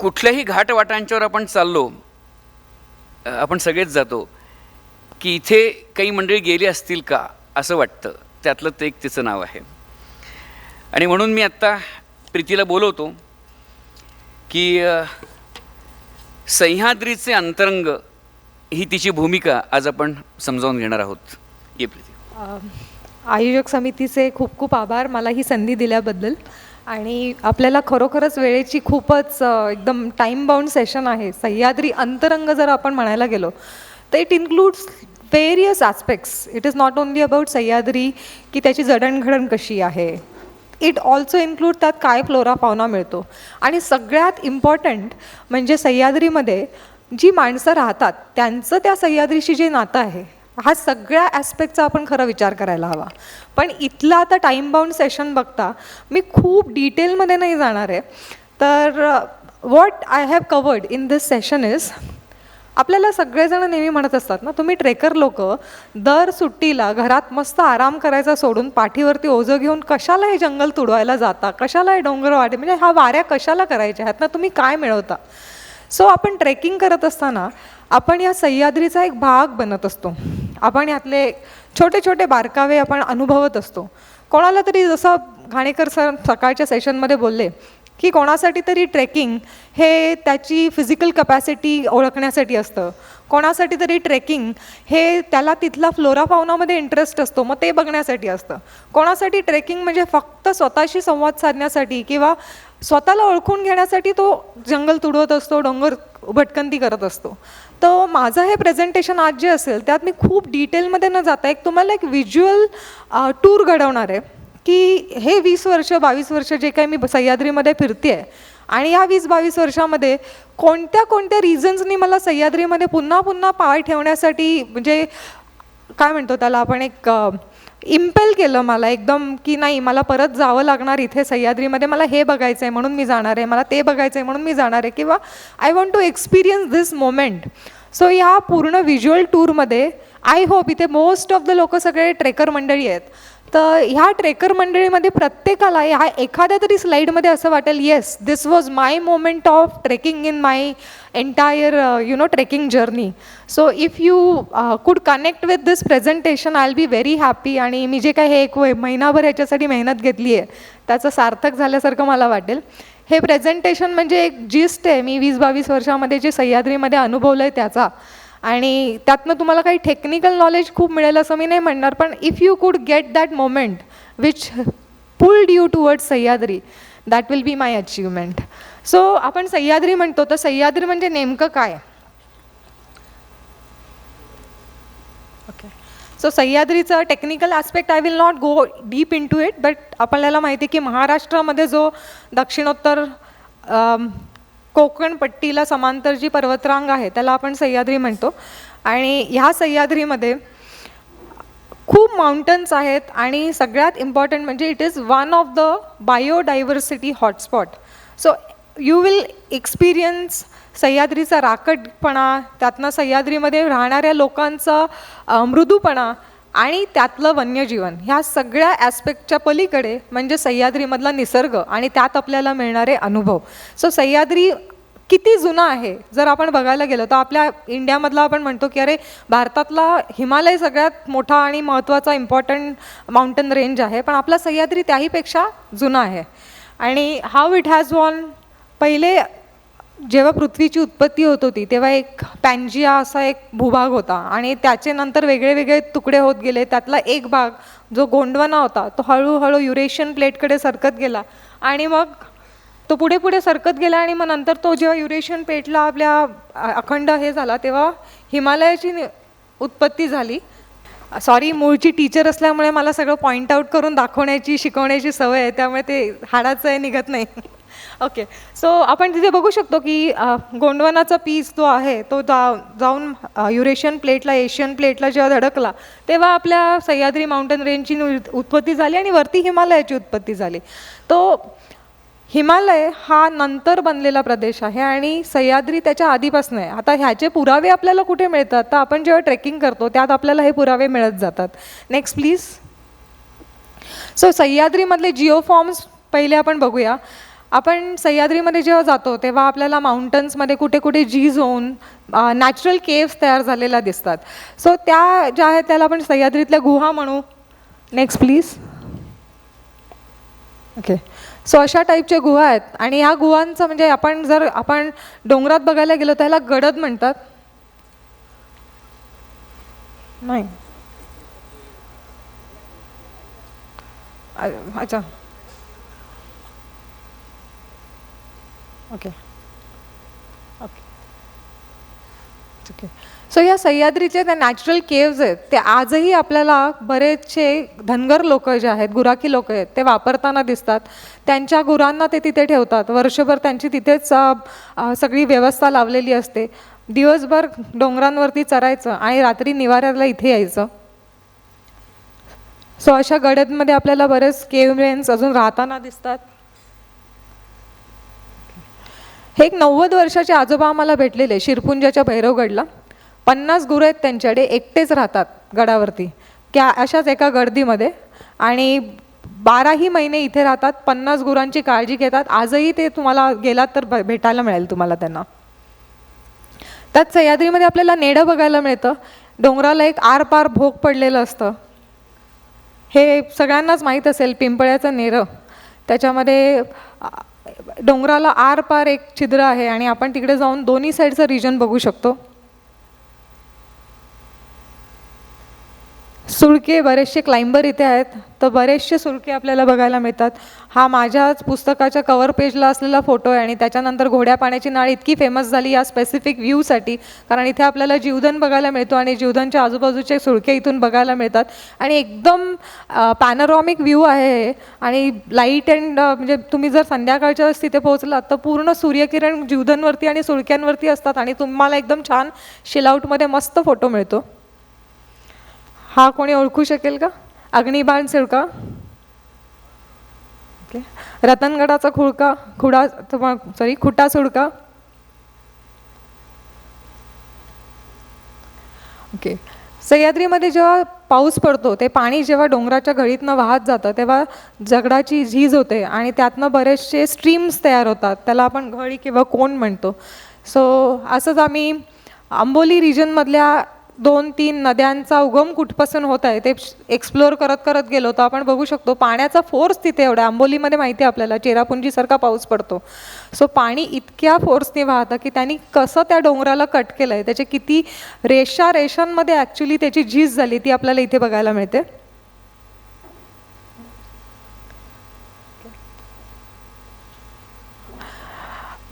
कुठल्याही घाटवाटांच्यावर आपण चाललो आपण सगळेच जातो की इथे काही मंडळी गेली असतील का असं वाटतं. त्यातलं ते एक तिचं नाव आहे. आणि म्हणून मी आत्ता प्रीतीला बोलवतो की सह्याद्रीचे अंतरंग ही तिची भूमिका आज आपण समजावून घेणार आहोत. ये प्रीती. आयोजक समितीचे खूप खूप आभार मला ही संधी दिल्याबद्दल. आणि आपल्याला खरोखरच वेळेची खूपच एकदम टाईम बाउंड सेशन आहे. सह्याद्री अंतरंग जर आपण म्हणायला गेलो तर it includes various aspects it is not only about Sahyadri की त्याची जडणघडण कशी आहे. इट ऑल्सो इन्क्लूड त्यात काय फ्लोरा पावना मिळतो. आणि सगळ्यात इम्पॉर्टंट म्हणजे सह्याद्रीमध्ये जी माणसं राहतात त्यांचं त्या सह्याद्रीशी जे नातं आहे हा सगळ्या ॲस्पेक्टचा आपण खरं विचार करायला हवा. पण इथलं आता टाईम बाउंड सेशन बघता मी खूप डिटेलमध्ये नाही जाणार आहे. तर what I have covered in this session is आपल्याला सगळेजण नेहमी म्हणत असतात ना तुम्ही ट्रेकर लोक दर सुट्टीला घरात मस्त आराम करायचा सोडून पाठीवरती ओझं घेऊन कशाला हे जंगल तुडवायला जाता कशाला हे डोंगर वाटे म्हणजे हा वाऱ्या कशाला करायच्या ह्यातनं तुम्ही काय मिळवता? सो आपण ट्रेकिंग करत असताना आपण या सह्याद्रीचा एक भाग बनत असतो. आपण यातले छोटे छोटे बारकावे आपण अनुभवत असतो. कोणाला तरी जसं घाणेकर सर सकाळच्या सेशनमध्ये बोलले की कोणासाठी तरी ट्रेकिंग हे त्याची फिजिकल कपॅसिटी ओळखण्यासाठी असतं. कोणासाठी तरी ट्रेकिंग हे त्याला तिथला फ्लोरा फावनामध्ये इंटरेस्ट असतो मग ते बघण्यासाठी असतं. कोणासाठी ट्रेकिंग म्हणजे फक्त स्वतःशी संवाद साधण्यासाठी किंवा स्वतःला ओळखून घेण्यासाठी तो जंगल तुडवत असतो डोंगर भटकंती करत असतो. तर माझं हे प्रेझेंटेशन आज जे असेल त्यात मी खूप डिटेलमध्ये न जाता एक तुम्हाला एक व्हिज्युअल टूर घडवणार आहे. की हे वीस वर्ष बावीस वर्ष जे काही मी सह्याद्रीमध्ये फिरते आहे आणि या वीस बावीस वर्षामध्ये कोणत्या कोणत्या रिझन्सनी मला सह्याद्रीमध्ये पुन्हा पुन्हा पाय ठेवण्यासाठी म्हणजे काय म्हणतो त्याला आपण एक इम्पेल केलं मला एकदम की नाही मला परत जावं लागणार इथे सह्याद्रीमध्ये मला हे बघायचं आहे म्हणून मी जाणार आहे मला ते बघायचं आहे म्हणून मी जाणार आहे. किंवा I want to experience this moment so या पूर्ण व्हिज्युअल टूरमध्ये आय होप इथे मोस्ट ऑफ द लोक सगळे ट्रेकर मंडळी आहेत. तर ह्या ट्रेकर मंडळीमध्ये प्रत्येकाला ह्या एखाद्या तरी स्लाईडमध्ये असं वाटेल yes this was my moment of trekking in my entire you know trekking journey so if you could connect with this presentation I will be very happy आणि मी जे काय हे एक महिनाभर ह्याच्यासाठी मेहनत घेतली आहे त्याचं सार्थक झाल्यासारखं मला वाटेल. हे प्रेझेंटेशन म्हणजे एक जिस्ट आहे. मी वीस बावीस वर्षामध्ये जे सह्याद्रीमध्ये अनुभवलं आहे त्याचा. आणि त्यातनं तुम्हाला काही टेक्निकल नॉलेज खूप मिळेल असं मी नाही म्हणणार पण if you could get that moment which pulled you towards Sahyadri that will be my achievement so आपण सह्याद्री म्हणतो तर सह्याद्री म्हणजे नेमकं काय? Okay so सह्याद्रीचं technical aspect I will not go deep into it but आपल्याला माहिती आहे की महाराष्ट्रामध्ये जो दक्षिणोत्तर कोकण पट्टीला समांतर जी पर्वतरांग आहे त्याला आपण सह्याद्री म्हणतो. आणि ह्या सह्याद्रीमध्ये खूप माउंटन्स आहेत आणि सगळ्यात इम्पॉर्टंट म्हणजे it is one of the biodiversity hotspot so you will experience सह्याद्रीचा राकटपणा त्यातनं सह्याद्रीमध्ये राहणाऱ्या लोकांचा मृदूपणा आणि त्यातलं वन्यजीवन ह्या सगळ्या ॲस्पेक्टच्या पलीकडे म्हणजे सह्याद्रीमधला निसर्ग आणि त्यात आपल्याला मिळणारे अनुभव. सो सह्याद्री किती जुना आहे? जर आपण बघायला गेलो तर आपल्या इंडियामधला आपण म्हणतो की अरे भारतातला हिमालय सगळ्यात मोठा आणि महत्त्वाचा इम्पॉर्टंट माउंटन रेंज आहे पण आपला सह्याद्री त्याहीपेक्षा जुना आहे. आणि हाऊ इट हॅज वॉन पहिले जेव्हा पृथ्वीची उत्पत्ती होत होती तेव्हा एक पॅन्जिया असा एक भूभाग होता आणि त्याचे नंतर वेगळे वेगळे तुकडे होत गेले. त्यातला एक भाग जो गोंडवाना होता तो हळूहळू युरेशियन प्लेटकडे सरकत गेला आणि मग तो पुढे पुढे सरकत गेला आणि मग नंतर तो जेव्हा युरेशियन प्लेटला आपल्या अखंड हे झाला तेव्हा हिमालयाची नि- उत्पत्ती झाली. सॉरी मूळची टीचर असल्यामुळे मला सगळं पॉईंट आऊट करून दाखवण्याची शिकवण्याची सवय आहे त्यामुळे ते हाडाचं आहे निघत नाही. ओके सो आपण तिथे बघू शकतो की गोंडवनाचा गोंडवानाचा पीस जो आहे तो जा जाऊन युरेशियन प्लेटला एशियन प्लेटला जेव्हा धडकला तेव्हा आपल्या सह्याद्री माउंटन रेंजची उत्पत्ती झाली आणि वरती हिमालयाची उत्पत्ती झाली. तो हिमालय हा नंतर बनलेला प्रदेश आहे आणि सह्याद्री त्याच्या आधीपासून आहे. आता ह्याचे पुरावे आपल्याला कुठे मिळतात? तर आपण जेव्हा ट्रेकिंग करतो त्यात आपल्याला हे पुरावे मिळत जातात. नेक्स्ट प्लीज सो सह्याद्रीमधले जिओ फॉर्म्स पहिले आपण बघूया. आपण सह्याद्रीमध्ये जेव्हा जातो तेव्हा आपल्याला माउंटन्समध्ये कुठे कुठे जी झोन नॅचरल केव्स तयार झालेल्या दिसतात. सो त्या ज्या आहेत त्याला आपण सह्याद्रीतल्या गुहा म्हणू. नेक्स्ट प्लीज ओके सो अशा टाईपच्या गुहा आहेत. आणि ह्या गुहांचं म्हणजे आपण जर आपण डोंगरात बघायला गेलो तर ह्याला गडद म्हणतात. नाही. अच्छा. ओके ओके ओके सो या सह्याद्रीचे त्या नॅचरल केव्ज आहेत ते आजही आपल्याला बरेचसे धनगर लोक जे आहेत गुराखी लोक आहेत ते वापरताना दिसतात. त्यांच्या गुरांना ते तिथे ठेवतात. वर्षभर त्यांची तिथेच सगळी व्यवस्था लावलेली असते. दिवसभर डोंगरांवरती चरायचं आणि रात्री निवाऱ्याला इथे यायचं. सो अशा गड्यांमध्ये आपल्याला बरेच केव्हमेन्स अजून राहताना दिसतात. हे एक नव्वद वर्षाचे आजोबा आम्हाला भेटलेले शिरपुंजाच्या भैरवगडला. पन्नास गुरु आहेत त्यांच्याकडे एकटेच राहतात गडावरती. त्या अशाच एका गर्दीमध्ये. आणि बाराही महिने इथे राहतात पन्नास गुरांची काळजी घेतात. आजही ते तुम्हाला गेलात तर भेटायला मिळेल तुम्हाला त्यांना. त्यात सह्याद्रीमध्ये आपल्याला नेडं बघायला मिळतं. डोंगराला एक आरपार भोग पडलेलं असतं. हे सगळ्यांनाच माहीत असेल पिंपळ्याचं नेरं. त्याच्यामध्ये डोंगराला आरपार एक छिद्र आहे आणि आपण तिकडे जाऊन दोन्ही साईडचं रिजन बघू शकतो. सुळके बरेचसे क्लाइंबर इथे आहेत. तर बरेचसे सुळके आपल्याला बघायला मिळतात. हा माझ्याच पुस्तकाच्या कवर पेजला असलेला फोटो आहे आणि त्याच्यानंतर घोड्या पाण्याची नाळ इतकी फेमस झाली या स्पेसिफिक व्ह्यूसाठी कारण इथे आपल्याला जीवधन बघायला मिळतो आणि जीवधनच्या आजूबाजूचे सुळके इथून बघायला मिळतात. आणि एकदम पॅनरॉमिक व्ह्यू आहे हे. आणि लाइट अँड म्हणजे तुम्ही जर संध्याकाळच्या वेळेस तिथे पोहोचलात तर पूर्ण सूर्यकिरण जीवधनवरती आणि सुळक्यांवरती असतात आणि तुम्हाला एकदम छान शिलाऊटमध्ये मस्त फोटो मिळतो. हा कोणी ओळखू शकेल का? अग्निबाण सिडका? ओके रतनगडाचा खुळका खुडा सॉरी खुटा सुडका? ओके सह्याद्रीमध्ये जेव्हा पाऊस पडतो ते पाणी जेव्हा डोंगराच्या घळीतनं वाहत जातं तेव्हा जगडाची झीज होते आणि त्यातनं बरेचसे स्ट्रीम्स तयार होतात. त्याला आपण घळी किंवा कोण म्हणतो. सो असंच आम्ही आंबोली रिजनमधल्या दोन तीन नद्यांचा उगम कुठपासून होत आहे ते एक्सप्लोअर करत करत गेलो तर आपण बघू शकतो पाण्याचा फोर्स तिथे एवढा आंबोलीमध्ये माहिती आहे आपल्याला चेरापुंजीसारखा पाऊस पडतो. सो पाणी इतक्या फोर्सने वाहतं की त्यांनी कसं त्या डोंगराला कट केलं आहे त्याचे किती रेषा रेषांमध्ये ॲक्च्युली त्याची झीज झाली ती आपल्याला इथे बघायला मिळते.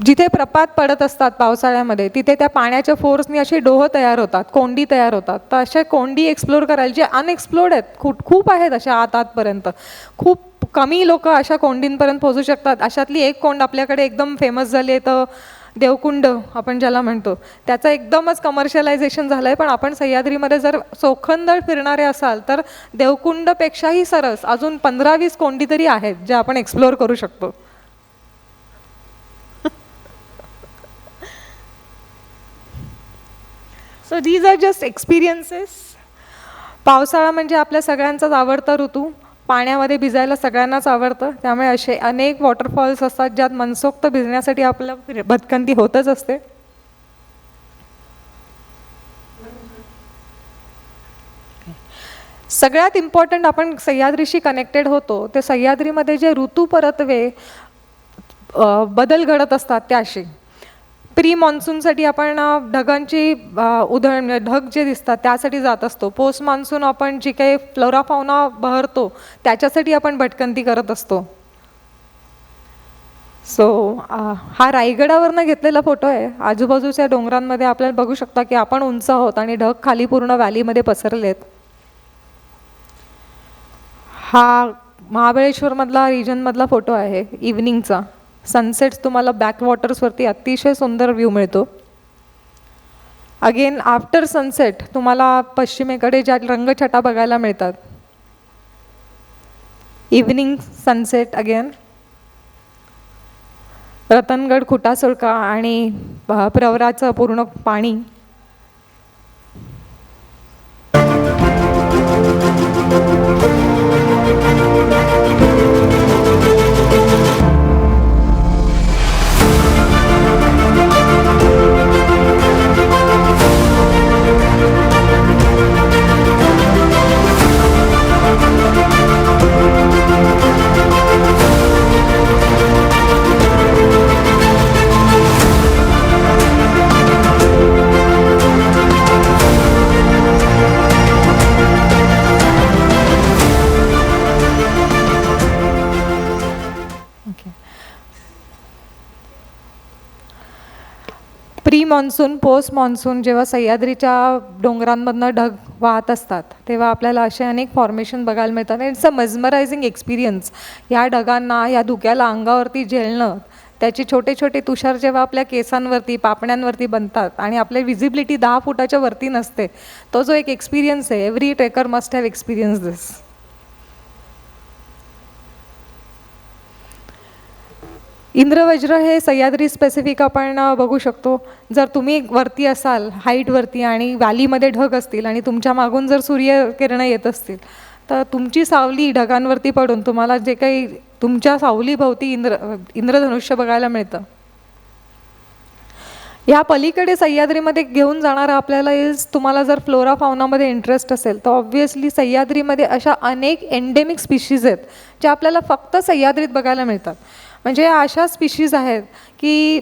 जिथे प्रपात पडत असतात पावसाळ्यामध्ये तिथे त्या पाण्याच्या फोर्सनी असे डोह तयार होतात कोंडी तयार होतात. तर अशा कोंडी एक्सप्लोर करायला जे अनएक्सप्लोर्ड आहेत खूप खूप आहेत अशा आत आतपर्यंत खूप कमी लोक अशा कोंडींपर्यंत पोहोचू शकतात. अशातली एक कोंड आपल्याकडे एकदम फेमस झाली आहे तर देवकुंड आपण ज्याला म्हणतो. त्याचं एकदमच कमर्शियलायझेशन झालं आहे पण आपण सह्याद्रीमध्ये जर चोखंदळ फिरणारे असाल तर देवकुंडपेक्षाही सरस अजून पंधरा वीस कोंडी तरी आहेत ज्या आपण एक्सप्लोअर करू शकतो. So these are just experiences पावसाळा म्हणजे आपल्या सगळ्यांचाच आवडता ऋतू. पाण्यामध्ये भिजायला सगळ्यांनाच आवडतं. त्यामुळे असे अनेक वॉटरफॉल्स असतात ज्यात मनसोक्त भिजण्यासाठी आपल्या भटकंती होतच असते. सगळ्यात इम्पॉर्टंट आपण सह्याद्रीशी कनेक्टेड होतो. ते सह्याद्रीमध्ये जे ऋतू परतवे बदल घडत असतात त्याशी. प्री मान्सूनसाठी आपण ढगांची उधळण उधळ म्हणजे ढग जे दिसतात त्यासाठी जात असतो. पोस्ट मान्सून आपण जी काही फ्लोरा फावना बहरतो त्याच्यासाठी आपण भटकंती करत असतो. सो हा रायगडावरनं घेतलेला फोटो आहे. आजूबाजूच्या डोंगरांमध्ये आपल्याला बघू शकता की आपण उंच आहोत आणि ढग खाली पूर्ण व्हॅलीमध्ये पसरलेत. हा महाबळेश्वरमधला रिजनमधला फोटो आहे इव्हनिंगचा सनसेट्स तुम्हाला बॅकवॉटर्सवरती अतिशय सुंदर व्ह्यू मिळतो. अगेन आफ्टर सनसेट तुम्हाला पश्चिमेकडे ज्या रंगछटा बघायला मिळतात. Evening sunset again Ratangad Khutasulka आणि प्रवराचं पूर्ण पाणी. मान्सून पोस्ट मान्सून जेव्हा सह्याद्रीच्या डोंगरांमधनं ढग वाहत असतात तेव्हा आपल्याला असे अनेक फॉर्मेशन बघायला मिळतात. इट्स अ मजमरायझिंग एक्सपिरियन्स ह्या ढगांना या धुक्याला अंगावरती झेलणं त्याचे छोटे छोटे तुषार जेव्हा आपल्या केसांवरती पापण्यांवरती बनतात आणि आपली विजिबिलिटी दहा फुटाच्या वरती नसते तो जो एक एक्सपिरियन्स आहे every trekker must have experience this Indravajra हे सह्याद्री स्पेसिफिक आपण बघू शकतो. जर तुम्ही वरती असाल हाईटवरती आणि व्हॅलीमध्ये ढग असतील आणि तुमच्या मागून जर सूर्यकिरणं येत असतील तर तुमची सावली ढगांवरती पडून तुम्हाला जे काही तुमच्या सावलीभोवती इंद्र इंद्रधनुष्य बघायला मिळतं. या पलीकडे सह्याद्रीमध्ये घेऊन जाणारा आपल्याला इज तुम्हाला जर फ्लोरा फावनामध्ये इंटरेस्ट असेल तर ऑब्व्हियसली सह्याद्रीमध्ये अशा अनेक एंडेमिक स्पीशीज आहेत ज्या आपल्याला फक्त सह्याद्रीत बघायला मिळतात. म्हणजे अशा स्पीशीज आहेत की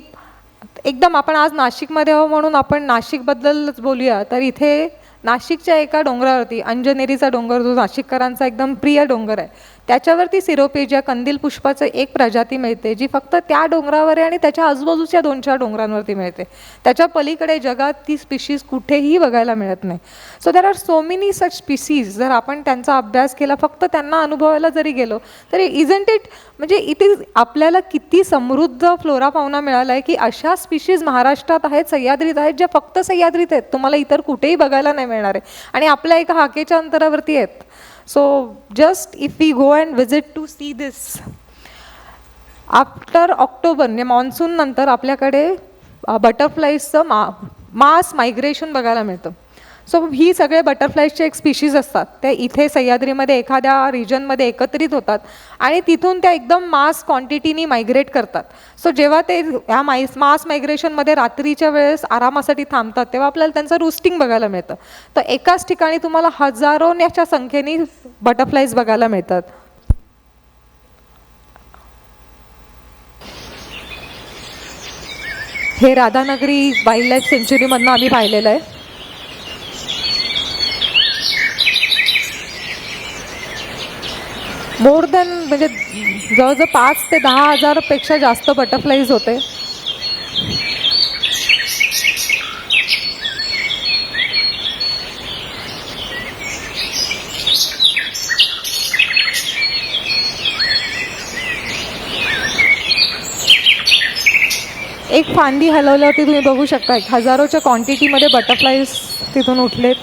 एकदम आपण आज नाशिकमध्ये आहो म्हणून आपण नाशिकबद्दलच बोलूया. तर इथे नाशिकच्या एका डोंगरावरती अंजनेरीचा डोंगर जो नाशिककरांचा एकदम प्रिय डोंगर आहे त्याच्यावरती सिरोपेजिया कंदील पुष्पाचं एक प्रजाती मिळते जी फक्त त्या डोंगरावर आहे आणि त्याच्या आजूबाजूच्या दोन चार डोंगरांवरती मिळते. त्याच्या पलीकडे जगात ती स्पीशीज कुठेही बघायला मिळत नाही. So there are so many such species जर आपण त्यांचा अभ्यास केला फक्त त्यांना अनुभवायला जरी गेलो तरी इजंट इट म्हणजे इथे आपल्याला किती समृद्ध फ्लोरा पाहुणा मिळाला आहे की अशा स्पीशीज महाराष्ट्रात आहेत सह्याद्रीत आहेत ज्या फक्त सह्याद्रीत आहेत. तुम्हाला इतर कुठेही बघायला नाही मिळणार आहे. आणि आपल्या एका हाकेच्या अंतरावरती आहेत. So just if we go and visit to see this after October म्हणजे मान्सून आपल्याकडे बटरफ्लाईजचं मा मास मायग्रेशन बघायला मिळतं. सो ही सगळे बटरफ्लायजचे एक स्पीशीज असतात. त्या इथे सह्याद्रीमध्ये एखाद्या रिजनमध्ये एकत्रित होतात आणि तिथून त्या एकदम मास क्वांटिटीनी मायग्रेट करतात. सो जेव्हा ते ह्या माईस मास मायग्रेशनमध्ये रात्रीच्या वेळेस आरामासाठी थांबतात तेव्हा आपल्याला त्यांचं रुस्टिंग बघायला मिळतं. तर एकाच ठिकाणी तुम्हाला हजारोच्या संख्येने बटरफ्लाईज बघायला मिळतात. हे राधानगरी वाईल्ड लाईफ सेंच्युरीमधनं आम्ही पाहिलेलं आहे. मोर दॅन म्हणजे जवळजवळ पाच ते दहा हजारपेक्षा जास्त बटरफ्लाईज होते. एक फांदी हलवल्यावरती तुम्ही बघू शकता एक हजारोच्या क्वांटिटीमध्ये बटरफ्लाईज तिथून उठलेत.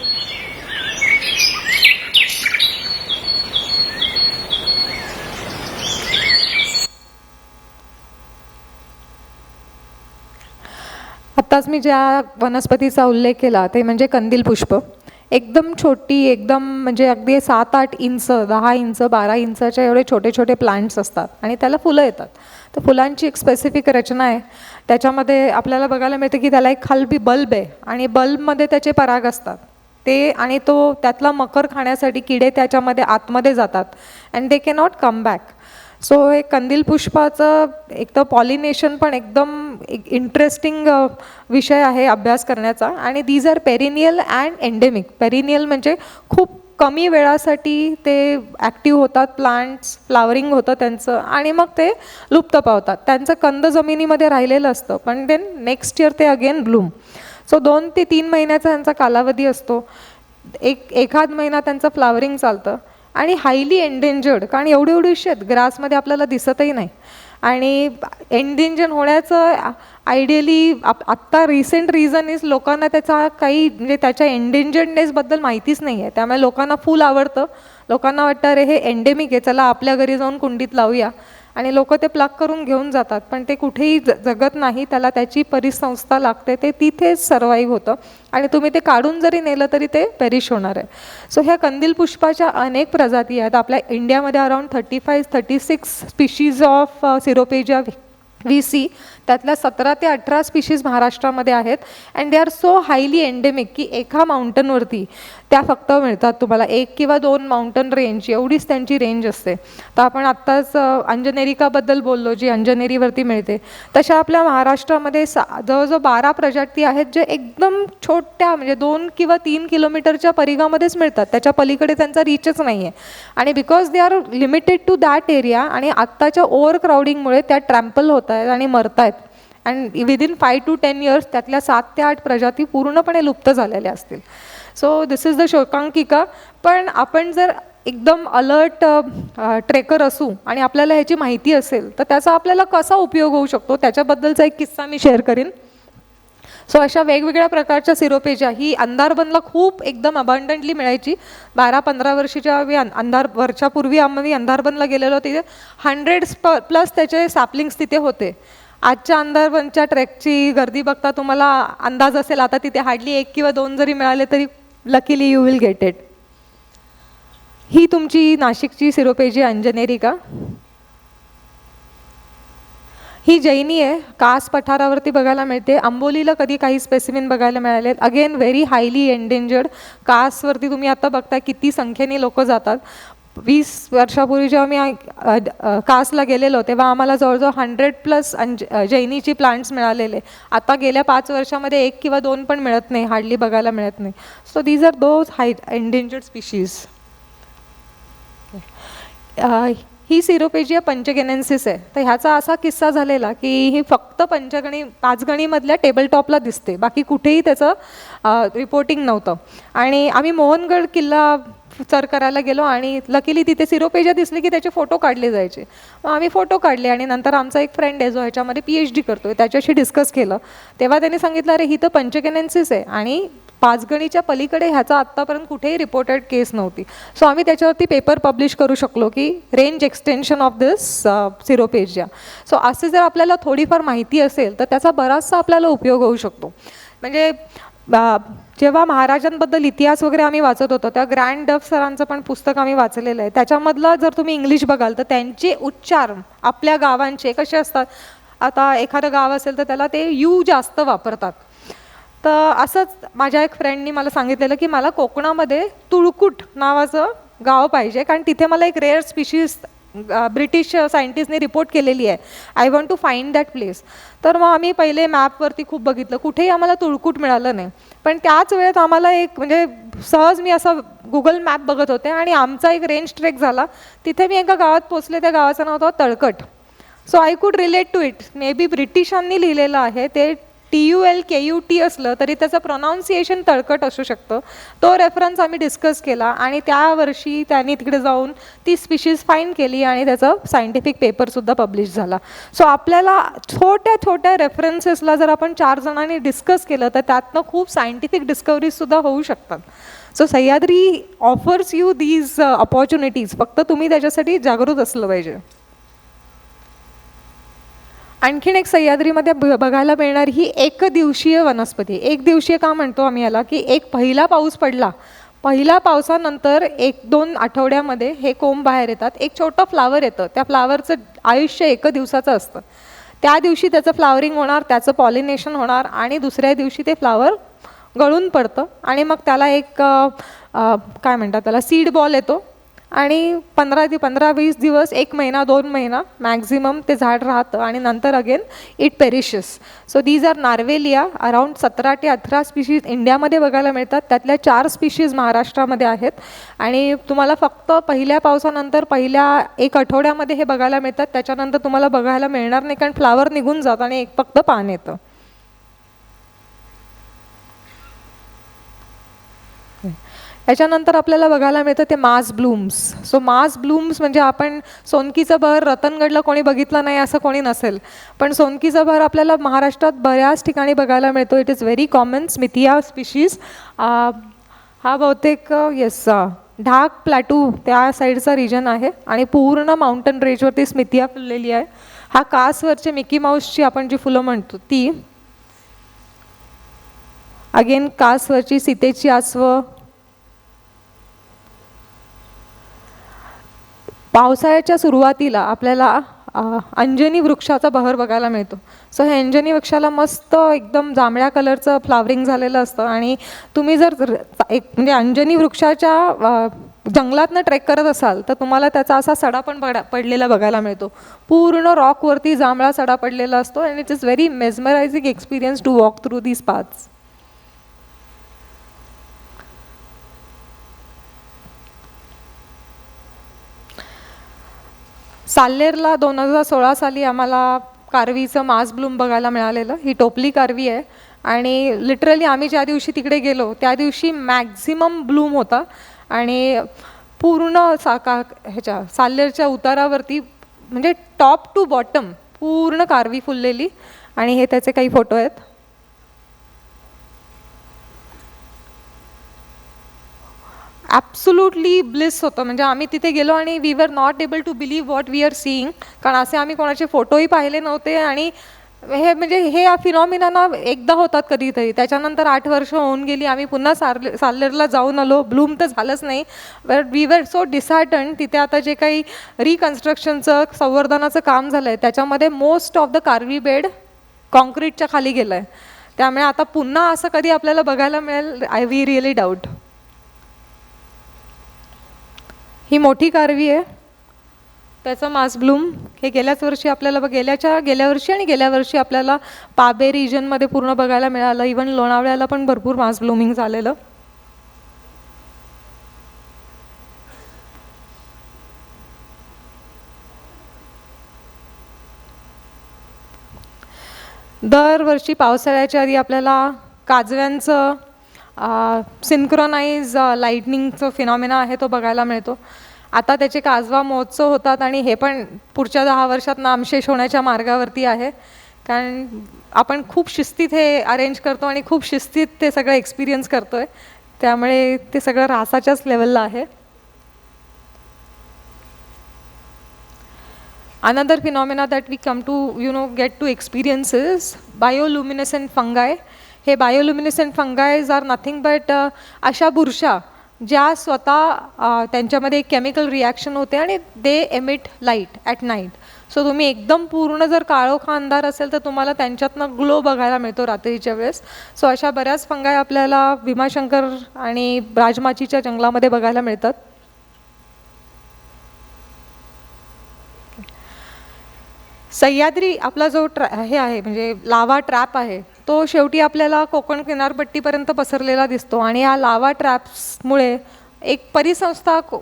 आत्ताच मी ज्या वनस्पतीचा उल्लेख केला ते म्हणजे कंदील पुष्प. एकदम छोटी एकदम म्हणजे अगदी सात आठ इंच दहा इंच बारा इंचाच्या एवढे छोटे छोटे प्लांट्स असतात आणि त्याला फुलं येतात. तर फुलांची एक स्पेसिफिक रचना आहे. त्याच्यामध्ये आपल्याला बघायला मिळतं की त्याला एक खालबी बल्ब आहे आणि बल्बमध्ये त्याचे पराग असतात. ते आणि तो त्यातला मकर खाण्यासाठी किडे त्याच्यामध्ये आतमध्ये जातात. And they cannot come back so हे कंदील पुष्पाचं एक तर पॉलिनेशन पण एकदम एक इंटरेस्टिंग विषय आहे अभ्यास करण्याचा. आणि these are perennial and endemic perennial म्हणजे खूप कमी वेळासाठी ते ॲक्टिव्ह होतात प्लांट्स फ्लावरिंग होतं त्यांचं. आणि मग ते लुप्त पावतात. त्यांचं कंद जमिनीमध्ये राहिलेलं असतं. पण देन नेक्स्ट इयर ते अगेन ब्लूम सो दोन ते तीन महिन्याचा त्यांचा कालावधी असतो. एक एखाद महिना त्यांचं फ्लावरिंग चालतं. आणि हायली एंडेंजर्ड कारण एवढी एवढीशी आहेत ग्रासमध्ये आपल्याला दिसतही नाही. आणि एंडेंजर होण्याचं आयडियली आप आत्ता रिसेंट रिझन इज लोकांना त्याचा काही म्हणजे त्याच्या एंडेंजर्डनेसबद्दल माहितीच नाही आहे. त्यामुळे लोकांना फुल आवडतं. लोकांना वाटतं अरे हे एंडेमिक आहे चला आपल्या घरी जाऊन कुंडीत लावूया. आणि लोक ते प्लग करून घेऊन जातात पण ते कुठेही ज जगत नाही त्याला त्याची परिसंस्था लागते ते तिथेच सर्वाईव्ह होतं. आणि तुम्ही ते काढून जरी नेलं तरी ते पेरिश होणार आहे. सो ह्या कंदील पुष्पाच्या अनेक प्रजाती आहेत. आपल्या इंडियामध्ये around thirty five thirty six species of ceropegia we see त्यातल्या सतरा ते अठरा स्पीशीज महाराष्ट्रामध्ये आहेत. And they are so highly endemic की एका माउंटनवरती त्या फक्त मिळतात तुम्हाला एक किंवा दोन माउंटन रेंज एवढीच त्यांची रेंज असते. तर आपण आत्ताच अंजनेरिकाबद्दल बोललो जी अंजनेरीवरती मिळते. तशा आपल्या महाराष्ट्रामध्ये सा जवळजवळ बारा प्रजाती आहेत जे एकदम छोट्या म्हणजे दोन किंवा तीन किलोमीटरच्या परिघामध्येच मिळतात. त्याच्या पलीकडे त्यांचा रीचच नाही आहे आणि because they are limited to that area आणि आत्ताच्या ओव्हर क्राऊडिंगमुळे त्या ट्रॅम्पल होत आहेत आणि मरत आहेत and within five to ten years त्यातल्या सात ते आठ प्रजाती पूर्णपणे लुप्त झालेल्या असतील. सो दिस इज द शोकांकिका पण आपण जर एकदम अलर्ट ट्रेकर असू आणि आपल्याला ह्याची माहिती असेल तर त्याचा आपल्याला कसा उपयोग होऊ शकतो? त्याच्याबद्दलचा एक किस्सा मी शेअर करीन. सो अशा वेगवेगळ्या प्रकारच्या सिरोपेजा ही अंधारबनला खूप एकदम अबंडंटली मिळायची. बारा पंधरा वर्षाच्या आम्ही अंधार वर्षापूर्वी आम्ही अंधारबनला गेलेलो तिथे हंड्रेड प्लस त्याचे सॅपलिंग्स तिथे होते. आजच्या अंधारवनच्या ट्रेकची गर्दी बघता तुम्हाला अंदाज असेल आता तिथे हार्डली एक किंवा दोन जरी मिळाले तरी luckily you will get it ही तुमची नाशिकची सिरोपेजी अंजनेरी का? ही जैनी आहे कास पठारावरती बघायला मिळते. आंबोलीला कधी काही स्पेसिमिन बघायला मिळाले. अगेन व्हेरी हायली एंडेंजर्ड कासवरती तुम्ही आता बघताय किती संख्येने लोक जातात. वीस वर्षापूर्वी जेव्हा मी कासला गेलेलो तेव्हा आम्हाला जवळजवळ हंड्रेड प्लस अंज जैनीची प्लांट्स मिळालेले. आता गेल्या पाच वर्षामध्ये एक किंवा दोन पण मिळत नाही हार्डली बघायला मिळत नाही. So these are those high endangered species he ceropegia पंचगेनेन्सिस आहे. तर ह्याचा असा किस्सा झालेला की ही फक्त पंचगणी पाचगणीमधल्या टेबल टॉपला दिसते. बाकी कुठेही त्याचं रिपोर्टिंग नव्हतं. आणि आम्ही मोहनगड किल्ला सर करायला गेलो आणि लकीली तिथे सिरोपेजा दिसली की त्याचे फोटो काढले जायचे. मग आम्ही फोटो काढले आणि नंतर आमचा एक फ्रेंड आहे जो ह्याच्यामध्ये पी एच डी आहे त्याच्याशी डिस्कस केलं. तेव्हा त्यांनी सांगितलं अरे ही तर पंचकेनेन्सीस आहे आणि पाचगणीच्या पलीकडे ह्याचा आत्तापर्यंत कुठेही रिपोर्टेड केस नव्हती. सो आम्ही त्याच्यावरती पेपर पब्लिश करू शकलो की range extension of this ceropegia so असे जर आपल्याला थोडीफार माहिती असेल तर त्याचा बराचसा आपल्याला उपयोग होऊ शकतो. म्हणजे जेव्हा महाराजांबद्दल इतिहास वगैरे आम्ही वाचत होतो त्या ग्रँड डफ सरांचं पण पुस्तक आम्ही वाचलेलं आहे. त्याच्यामधलं जर तुम्ही इंग्लिश बघाल तर त्यांचे उच्चार आपल्या गावांचे कसे असतात? आता एखादं गाव असेल तर त्याला ते यू जास्त वापरतात. तर असंच माझ्या एक फ्रेंडनी मला सांगितलेलं की मला कोकणामध्ये तुळकुट नावाचं गाव पाहिजे कारण तिथे मला एक रेअर स्पीशीज ब्रिटिश सायंटिस्टने रिपोर्ट केलेली आहे. I want to find that place तर मग आम्ही पहिले मॅपवरती खूप बघितलं. कुठेही आम्हाला तुळकूट मिळालं नाही. पण त्याच वेळेत आम्हाला एक म्हणजे सहज मी असं गुगल मॅप बघत होते आणि आमचा एक रेंज ट्रेक झाला. तिथे मी एका गावात पोचले. त्या गावाचं नाव होतं Talkat. So I could relate to it may be ब्रिटिशांनी लिहिलेलं आहे. ते T U L K U T असलं तरी त्याचं प्रोनाऊन्सिएशन तळकट असू शकतं. तो रेफरन्स आम्ही डिस्कस केला आणि त्या वर्षी त्यांनी तिकडे जाऊन ती स्पीशीज फाईंड केली आणि त्याचं सायंटिफिक पेपरसुद्धा पब्लिश झाला. सो आपल्याला छोट्या छोट्या रेफरन्सेसला जर आपण चार जणांनी डिस्कस केलं तर त्यातनं खूप सायंटिफिक डिस्कवरीजसुद्धा होऊ शकतात. So Sahyadri offers you these opportunities फक्त तुम्ही त्याच्यासाठी जागृत असलं पाहिजे. आणखीन एक सह्याद्रीमध्ये ब- बघायला मिळणार ही एक दिवशीय वनस्पती. एक दिवशीय का म्हणतो आम्ही याला? की एक पहिला पाऊस पडला. पहिल्या पावसानंतर एक दोन आठवड्यामध्ये हे कोंब बाहेर येतात. एक छोटं फ्लावर येतं. त्या फ्लावरचं आयुष्य एक दिवसाचं असतं. त्या दिवशी त्याचं फ्लावरिंग होणार त्याचं पॉलिनेशन होणार आणि दुसऱ्या दिवशी ते फ्लावर गळून पडतं. आणि मग त्याला एक काय म्हणतात त्याला? सीड बॉल येतो. आणि पंधरा ते पंधरा वीस दिवस एक महिना दोन महिना मॅक्झिमम ते झाड राहतं आणि नंतर again it perishes so these are nervilia around सतरा ते अठरा स्पीशीज इंडियामध्ये बघायला मिळतात. त्यातल्या चार स्पीशीज महाराष्ट्रामध्ये आहेत. आणि तुम्हाला फक्त पहिल्या पावसानंतर पहिल्या एक आठवड्यामध्ये हे बघायला मिळतात. त्याच्यानंतर तुम्हाला बघायला मिळणार नाही कारण फ्लावर निघून जातं आणि एक फक्त पान येतं. याच्यानंतर आपल्याला बघायला मिळतं ते mass blooms. So mass blooms म्हणजे आपण सोनकीचं बहर रतनगडला कोणी बघितलं नाही असं कोणी नसेल. पण सोनकीचं बहर आपल्याला महाराष्ट्रात बऱ्याच ठिकाणी बघायला मिळतो. It is very common smithia species हा बहुतेक येस ढाक प्लॅटू त्या साईडचा रिजन आहे आणि पूर्ण माउंटन रेंजवरती स्मिथिया फुललेली आहे. हा कासवरचे मिकी माऊसची आपण जी फुलं म्हणतो ती अगेन कासवरची सीतेची आसवं पावसाळ्याच्या सुरुवातीला आपल्याला अंजनी वृक्षाचा बहर बघायला मिळतो. सो हे अंजनी वृक्षाला मस्त एकदम जांभळ्या कलरचं फ्लावरिंग झालेलं असतं आणि तुम्ही जर एक म्हणजे अंजनी वृक्षाच्या जंगलातनं ट्रेक करत असाल तर तुम्हाला त्याचा असा सडा पण पडा पडलेला बघायला मिळतो. पूर्ण रॉकवरती जांभळा सडा पडलेला असतो and it is very mesmerising experience to walk through these paths साल्लेरला दोन हजार सोळा साली आम्हाला कारवीचं मास ब्लूम बघायला मिळालेलं. ही टोपली कारवी आहे. आणि लिटरली आम्ही ज्या दिवशी तिकडे गेलो त्या दिवशी मॅक्झिमम ब्लूम होता. आणि पूर्ण सा का ह्याच्या साल्लेरच्या उतारावरती म्हणजे टॉप टू बॉटम पूर्ण कारवी फुललेली. आणि हे त्याचे काही फोटो आहेत. ॲब्सुल्युटली ब्लिस होतं. म्हणजे आम्ही तिथे गेलो आणि we were not able to believe what we are seeing कारण असे आम्ही कोणाचे फोटोही पाहिले नव्हते आणि हे म्हणजे हे फिनॉमिना ना एकदा होतात कधीतरी. त्याच्यानंतर आठ वर्ष होऊन गेली आम्ही पुन्हा सार्ले सालेरला जाऊन आलो. ब्लूम तर झालंच नाही. But we were so dishearten तिथे आता जे काही रिकन्स्ट्रक्शनचं संवर्धनाचं काम झालं आहे त्याच्यामध्ये most of the karvi bed कॉन्क्रीटच्या खाली गेलं आहे त्यामुळे आता पुन्हा असं कधी आपल्याला बघायला मिळेल आय वी रिअली डाऊट ही मोठी कारवी आहे. त्याचं मास ब्लूम हे गेल्याच वर्षी आपल्याला गेल्याच्या गेल्या वर्षी आणि गेल्या वर्षी आपल्याला पाबे रिजनमध्ये पूर्ण बघायला मिळालं. इवन लोणावळ्याला पण भरपूर मास ब्लूमिंग झालेलं. दरवर्षी पावसाळ्याच्या आधी आपल्याला काजव्यांचं सिंक्रोनाइज लाईटनिंगचं फिनॉमिना आहे तो बघायला मिळतो. आता त्याचे काजवा महोत्सव होतात आणि हे पण पुढच्या दहा वर्षात नामशेष होण्याच्या मार्गावरती आहे. कारण आपण खूप शिस्तीत हे अरेंज करतो आणि खूप शिस्तीत ते सगळं एक्सपिरियन्स करतो आहे त्यामुळे ते सगळं रासाच्याच लेवलला आहे. Another phenomena that we come to you know get to experiences is bioluminescent fungi हे bioluminescent fungi are nothing but अशा बुरशा ज्या स्वतः त्यांच्यामध्ये एक केमिकल रिॲक्शन होते आणि they emit light at night so तुम्ही एकदम पूर्ण जर काळोखा अंधार असेल तर तुम्हाला त्यांच्यातनं ग्लो बघायला मिळतो रात्रीच्या वेळेस. सो अशा बऱ्याच फंगाय आपल्याला भीमाशंकर आणि राजमाचीच्या जंगलामध्ये बघायला मिळतात. सह्याद्री आपला जो ट्रॅ हे आहे म्हणजे लावा ट्रॅप आहे. तो शेवटी आपल्याला कोकण किनारपट्टीपर्यंत पसरलेला दिसतो आणि या लावा ट्रॅप्समुळे एक परिसंस्था को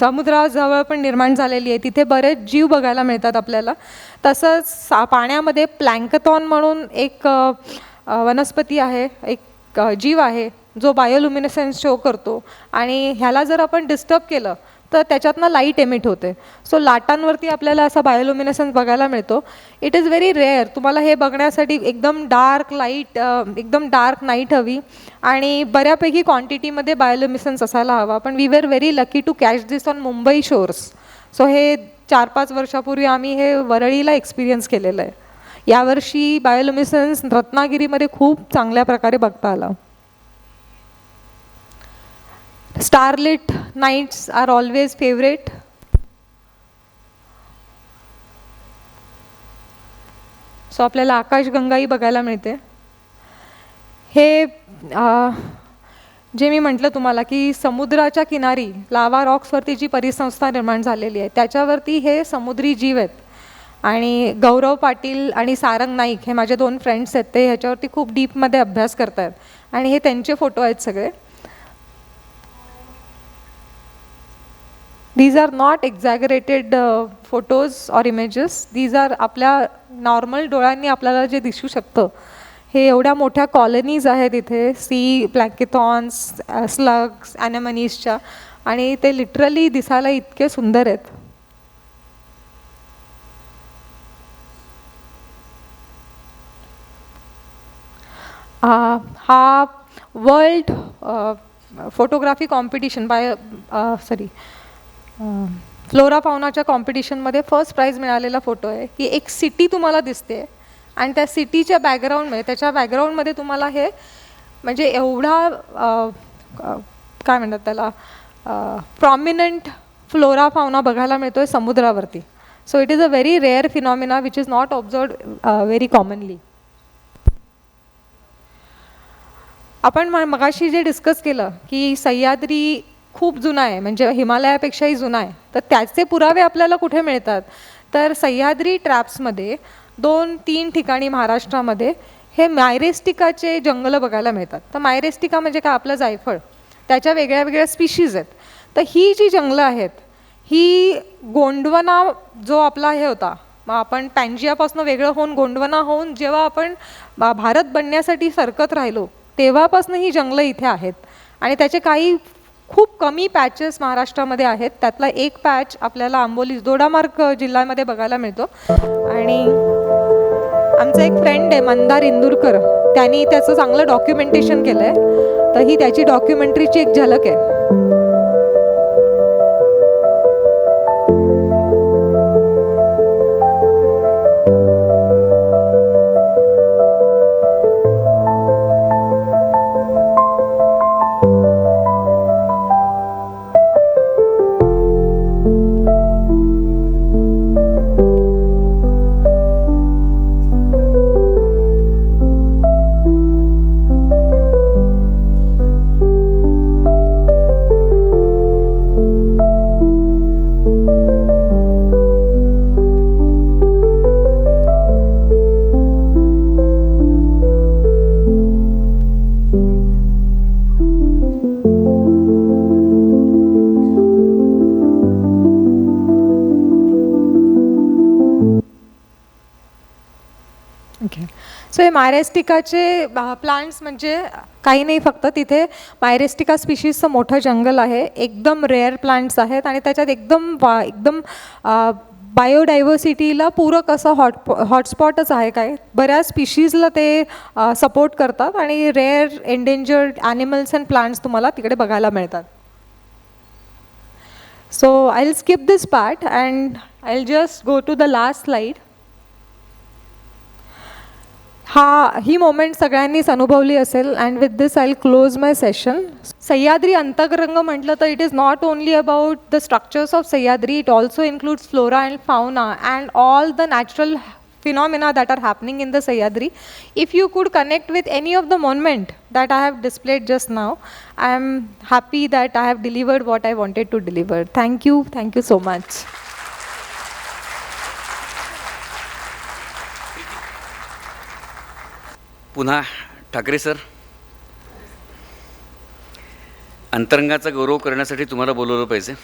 समुद्राजवळ पण निर्माण झालेली आहे. तिथे बरेच जीव बघायला मिळतात आपल्याला. तसंच सा पाण्यामध्ये प्लँकथॉन म्हणून एक वनस्पती आहे एक जीव आहे जो बायोल्युमिनेसन्स शो करतो. आणि ह्याला जर आपण डिस्टर्ब केलं तर त्याच्यातनं लाइट एमिट होते. सो लाटांवरती आपल्याला असा बायोलुमिनेसन्स बघायला मिळतो. इट इज व्हेरी रेअर तुम्हाला हे बघण्यासाठी एकदम डार्क लाइट एकदम डार्क नाईट हवी. आणि बऱ्यापैकी क्वांटिटीमध्ये बायोलुमिसन्स असायला हवा. पण we were very lucky to catch this on Mumbai shores so हे चार पाच वर्षापूर्वी आम्ही हे वरळीला एक्सपिरियन्स केलेलं आहे. यावर्षी बायोलुमिसन्स रत्नागिरीमध्ये खूप चांगल्या प्रकारे बघता आला. Starlit nights are always favourite so आपल्याला आकाशगंगाही बघायला मिळते. हे जे मी म्हटलं तुम्हाला की समुद्राच्या किनारी लावा रॉक्सवरती जी परिसंस्था निर्माण झालेली आहे त्याच्यावरती हे समुद्री जीव आहेत. आणि गौरव पाटील आणि सारंग नाईक हे माझे दोन फ्रेंड्स आहेत ते ह्याच्यावरती खूप डीपमध्ये अभ्यास करत आहेत आणि हे त्यांचे फोटो आहेत सगळे. These are not exaggerated uh, photos or images. These are आपल्या नॉर्मल डोळ्यांनी आपल्याला जे दिसू शकतं. हे एवढ्या मोठ्या कॉलनीज आहेत इथे. सी प्लॅकेथॉन्स स्लग्स ॲनेमनीजच्या आणि ते लिटरली दिसायला इतके सुंदर आहेत. Uh, हा world photography competition by sorry flora पावनाच्या कॉम्पिटिशनमध्ये फर्स्ट प्राईज मिळालेला फोटो आहे की एक सिटी तुम्हाला दिसते. आणि त्या सिटीच्या बॅकग्राऊंडमध्ये त्याच्या बॅकग्राऊंडमध्ये तुम्हाला हे म्हणजे एवढा काय म्हणतात त्याला प्रॉमिनंट फ्लोरा फाउना बघायला मिळतो आहे समुद्रावरती so it is a very rare phenomena which is not observe very commonly आपण म- मगाशी जे डिस्कस केलं की सह्याद्री खूप जुना आहे. म्हणजे हिमालयापेक्षाही जुना आहे. तर त्याचे पुरावे आपल्याला कुठे मिळतात? तर सह्याद्री ट्रॅप्समध्ये दोन तीन ठिकाणी महाराष्ट्रामध्ये हे मायरेस्टिकाचे जंगलं बघायला मिळतात. तर मायरेस्टिका म्हणजे काय? आपलं जायफळ. त्याच्या वेगळ्या वेगळ्या स्पीशीज आहेत. तर ही जी जंगलं आहेत ही गोंडवना जो आपला हे होता मग आपण पॅन्जियापासून वेगळं होऊन गोंडवना होऊन जेव्हा आपण भारत बनण्यासाठी सरकत राहिलो तेव्हापासून ही जंगलं इथे आहेत. आणि त्याचे काही खूप कमी पॅचेस महाराष्ट्रामध्ये आहेत. त्यातला एक पॅच आपल्याला आंबोली दोडामार्ग जिल्ह्यामध्ये बघायला मिळतो. आणि आमचा एक फ्रेंड आहे मंदार इंदूरकर. त्यांनी त्याचं चांगलं डॉक्युमेंटेशन केलं आहे तर ही त्याची डॉक्युमेंटरीची एक झलक आहे. मायरेस्टिकाचे प्लांट्स म्हणजे काही नाही फक्त तिथे मायरेस्टिका स्पिशीजचं मोठं जंगल आहे. एकदम रेअर प्लांट्स आहेत आणि त्याच्यात एकदम वा एकदम बायोडायव्हर्सिटीला पूरक असं हॉट हॉटस्पॉटच आहे काय. बऱ्याच स्पिशीजला ते सपोर्ट करतात आणि rare endangered animals and plants तुम्हाला तिकडे बघायला मिळतात. So I will skip this part and I will just go to the last slide हा ही मोमेंट सगळ्यांनीच अनुभवली असेल and with this I close my session Sahyadri Antarang म्हटलं तर it is not only about the structures of Sahyadri it also includes flora and fauna and all the natural phenomena that are happening in the Sahyadri. If you could connect with any of the monument that I have displayed just now, I am happy that I have delivered what I wanted to deliver. Thank you. Thank you so much. पुन्हा Thackeray sir. अंतरंगाचा गौरव करण्यासाठी तुम्हाला बोलवलं पाहिजे.